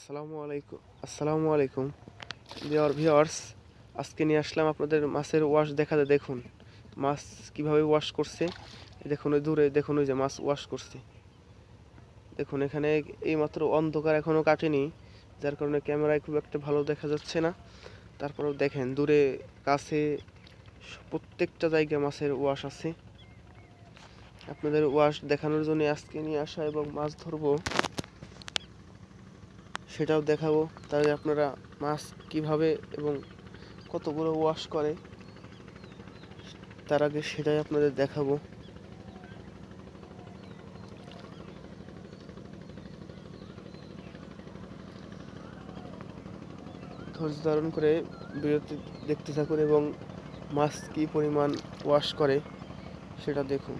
আসসালামু আলাইকুম আসসালামু আলাইকুম। ডিয়ার ভিউয়ার্স আজকে নিয়ে আসলাম আপনাদের মাছের ওয়াশ দেখাতে, দেখুন। মাছ কীভাবে ওয়াশ করছে, দেখুন ওই দূরে, দেখুন ওই যে মাছ ওয়াশ করছে। দেখুন, এখানে এইমাত্র অন্ধকার এখনও কাটেনি, যার কারণে ক্যামেরায় খুব একটা ভালো দেখা যাচ্ছে না। তারপরেও দেখেন, দূরে, কাছে প্রত্যেকটা জায়গায় মাছের ওয়াশ আছে। আপনাদের ওয়াশ দেখানোর জন্য আজকে নিয়ে আসা এবং মাছ ধরবো। সেটাও দেখাবো। তাহলে আপনারা মাছ কীভাবে এবং কতগুলো ওয়াশ করে, তার আগে সেটাই আপনাদের দেখাবো। ধৈর্য ধারণ করে বিরতি দেখতে থাকুন এবং মাছ কি পরিমাণ ওয়াশ করে, সেটা দেখুন।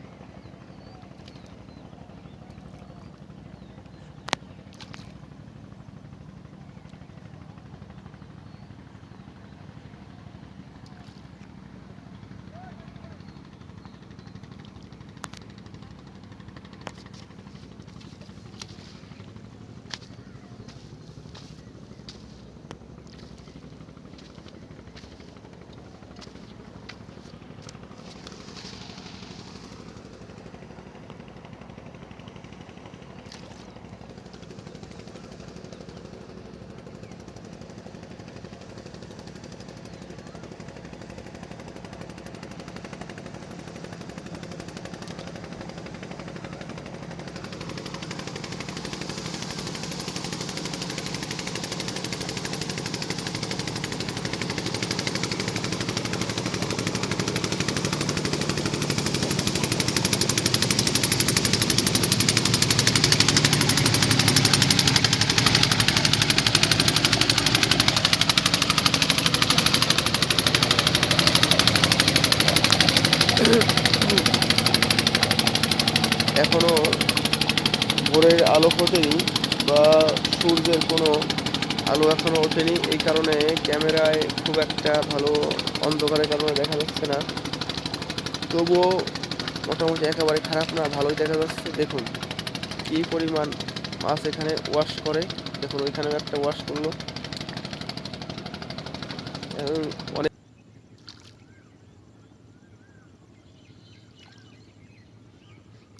এখনও ভোরের আলো ফোটেনি বা সূর্যের কোনো আলো এখনও ওঠেনি। এই কারণে ক্যামেরায় খুব একটা ভালো অন্ধকারের কারণে দেখা যাচ্ছে না। তবুও মোটামুটি একেবারে খারাপ না, ভালোই দেখা যাচ্ছে। দেখুন, কি পরিমাণ মাছ এখানে ওয়াশ করে। দেখুন, ওইখানেও একটা ওয়াশ করল। অনেক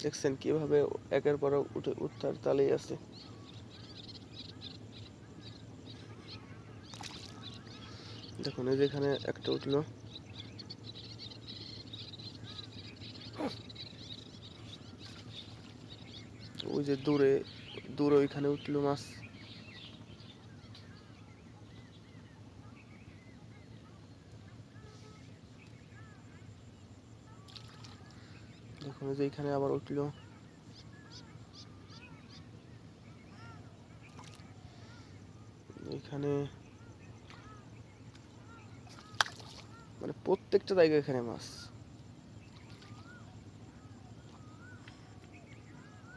দেখছেন কীভাবে একের পর উঠে উত্তার তালেই আছে। দেখুন, এই যেখানে একটা উঠল। ওই যে দূরে দূরে ওইখানে উঠল মাছ। দেখুন যে এখানে আবার উঠল। এখানে মানে প্রত্যেকটা জায়গায় এখানে মাছ।